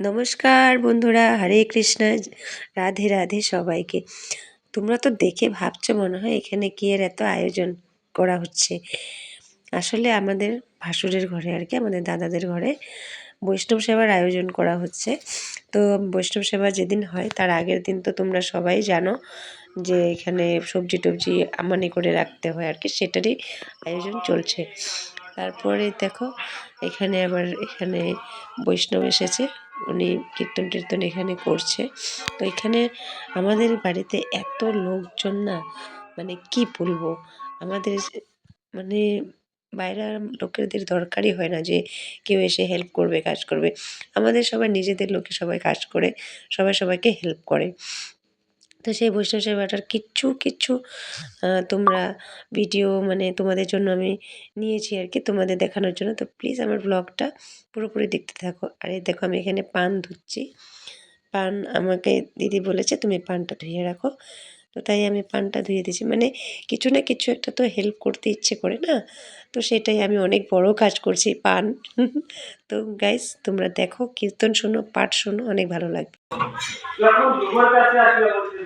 নমস্কার বন্ধুরা, হরে কৃষ্ণ, রাধে রাধে সবাইকে। তোমরা তো দেখে ভাবছ মনে হয় এখানে কি এর এত আয়োজন করা হচ্ছে। আসলে আমাদের ভাসুরের ঘরে আর কি, আমাদের দাদাদের ঘরে বৈষ্ণব সেবার আয়োজন করা হচ্ছে। তো বৈষ্ণব সেবা যেদিন হয়, তার আগের দিন তো তোমরা সবাই জানো যে এখানে সবজি টবজি আমানি করে রাখতে হয় আর কি, সেটারই আয়োজন চলছে। তারপরে দেখো, এখানে আবার এখানে বৈষ্ণব এসেছে। উনি কীর্তন টীর্তন এখানে করছে। তো এখানে আমাদের বাড়িতে এত লোকজন না মানে কি বলব? আমাদের মানে বাইরের লোকেদের দরকারই হয় না যে কেউ এসে হেল্প করবে, কাজ করবে। আমাদের সবাই নিজেদের লোকে সবাই কাজ করে, সবাই সবাইকে হেল্প করে। তো সেই বৈষ্ণব সেবাটার কিচ্ছু কিচ্ছু তোমরা ভিডিও মানে তোমাদের জন্য আমি নিয়েছি আর কি তোমাদের দেখানোর জন্য। তো প্লিজ আমার ব্লগটা পুরোপুরি দেখতে থাকো। আর এই দেখো আমি এখানে পান ধুচ্ছি। পান আমাকে দিদি বলেছে তুমি পানটা ধুয়ে রাখো। তো তাই আমি পানটা ধুয়ে দিয়েছি। মানে কিছু না কিছু একটা তো হেল্প করতে ইচ্ছে করে না? তো সেটাই আমি অনেক বড় কাজ করছি পান। তো গাইস তোমরা দেখো, কীর্তন শোনো, পাঠ শোনো, অনেক ভালো লাগবে।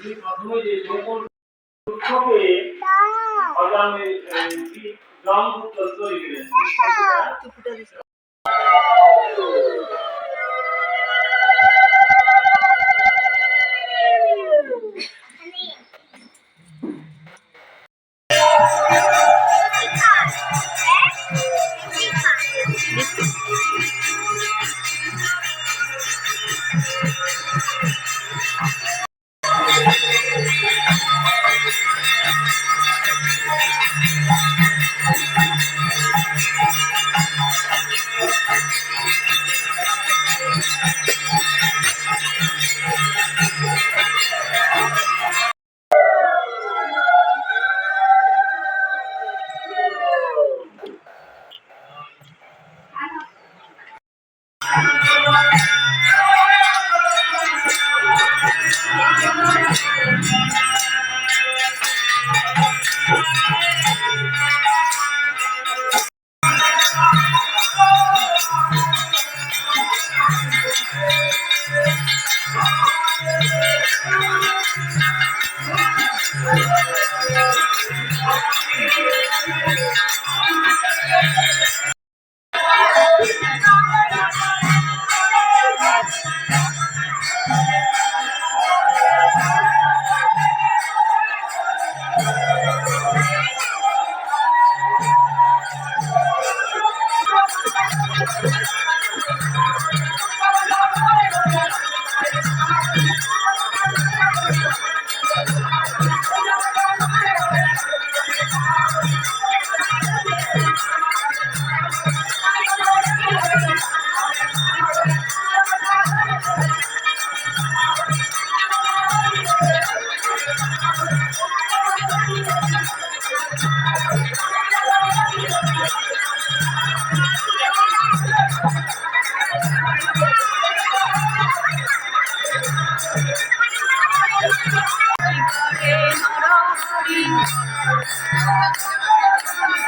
তুমি মাধ্যমে যে সকল দুঃখকে অজামে জম তৈরি Thank you.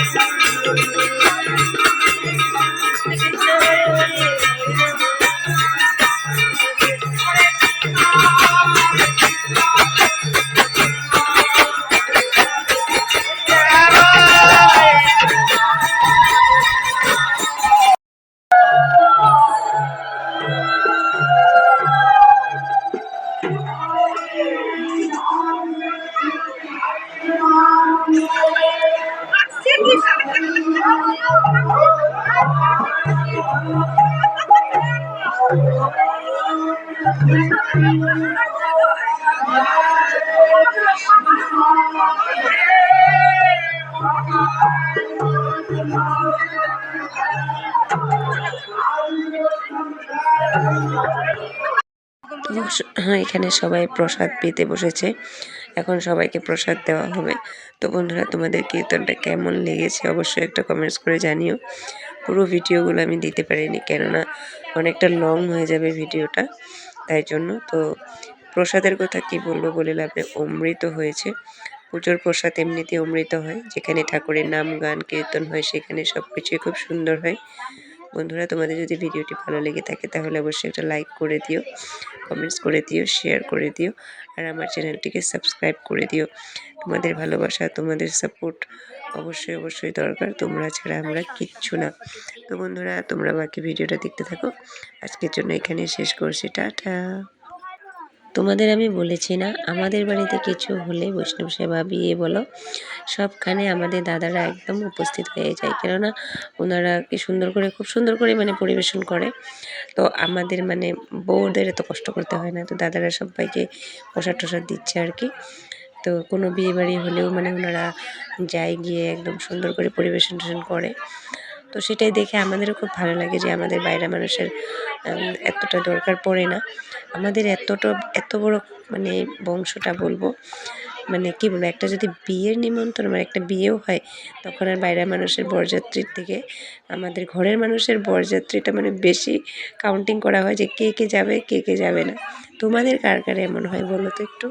তো এখানে সবাই প্রসাদ পেতে বসেছে। এখন সবাইকে প্রসাদ দেওয়া হবে। তো বন্ধুরা, তোমাদের কীর্তনটা কেমন লেগেছে অবশ্যই একটা কমেন্টস করে জানিও। পুরো ভিডিওগুলো আমি দিতে পারিনি, কেননা অনেকটা লং হয়ে যাবে ভিডিওটা, তাই জন্য। তো প্রসাদের কথা কি বলব বলে লাভে অমৃত হয়েছে। পুজোর প্রসাদ এমনিতে অমৃত হয়, যেখানে ঠাকুরের নাম, গান, কীর্তন হয়, সেখানে সব কিছুই খুব সুন্দর হয়। বন্ধুরা, তোমাদের যদি ভিডিওটি ভালো লেগে থাকে তাহলে অবশ্যই একটা লাইক করে দিও কমেন্টস করে দিও শেয়ার করে দিও, আর আমার চ্যানেলটিকে সাবস্ক্রাইব করে দিও। তোমাদের ভালোবাসা, তোমাদের সাপোর্ট অবশ্যই অবশ্যই দরকার। তোমরা ছাড়া আমরা কিচ্ছু না। তো বন্ধুরা, তোমরা বাকি ভিডিওটা দেখতে থাকো। আজকের জন্য এখানে শেষ করছি। টাটা। তোমাদের আমি বলেছি না, আমাদের বাড়িতে কিছু হলে বৈষ্ণব সেবা, বিয়ে বলো, সবখানে আমাদের দাদারা একদম উপস্থিত হয়ে যায়। কেননা ওনারা কি সুন্দর করে, খুব সুন্দর করে মানে পরিবেশন করে। তো আমাদের মানে বউদের এত কষ্ট করতে হয় না, তো দাদারা সবাইকে প্রসাদ টসাদ দিচ্ছে আর কি। তো কোনো বিয়ে বাড়ি হলেও মানে ওনারা যায় গিয়ে একদম সুন্দর করে পরিবেশন টেশন করে। তো সেটাই দেখে আমাদেরও খুব ভালো লাগে যে আমাদের বাইরে মানুষের এতটা দরকার পড়ে না। আমাদের এতটা, এত বড় মানে বংশটা বলব মানে কি বলব, একটা যদি বিয়ের নিমন্ত্রণ মানে একটা বিয়েও হয়, তখন আর বাইরের মানুষের বরযাত্রীর থেকে আমাদের ঘরের মানুষের বরযাত্রীটা মানে বেশি কাউন্টিং করা হয় যে কে কে যাবে, কে কে যাবে না। তোমাদের কার কার এমন হয় বলো তো একটু?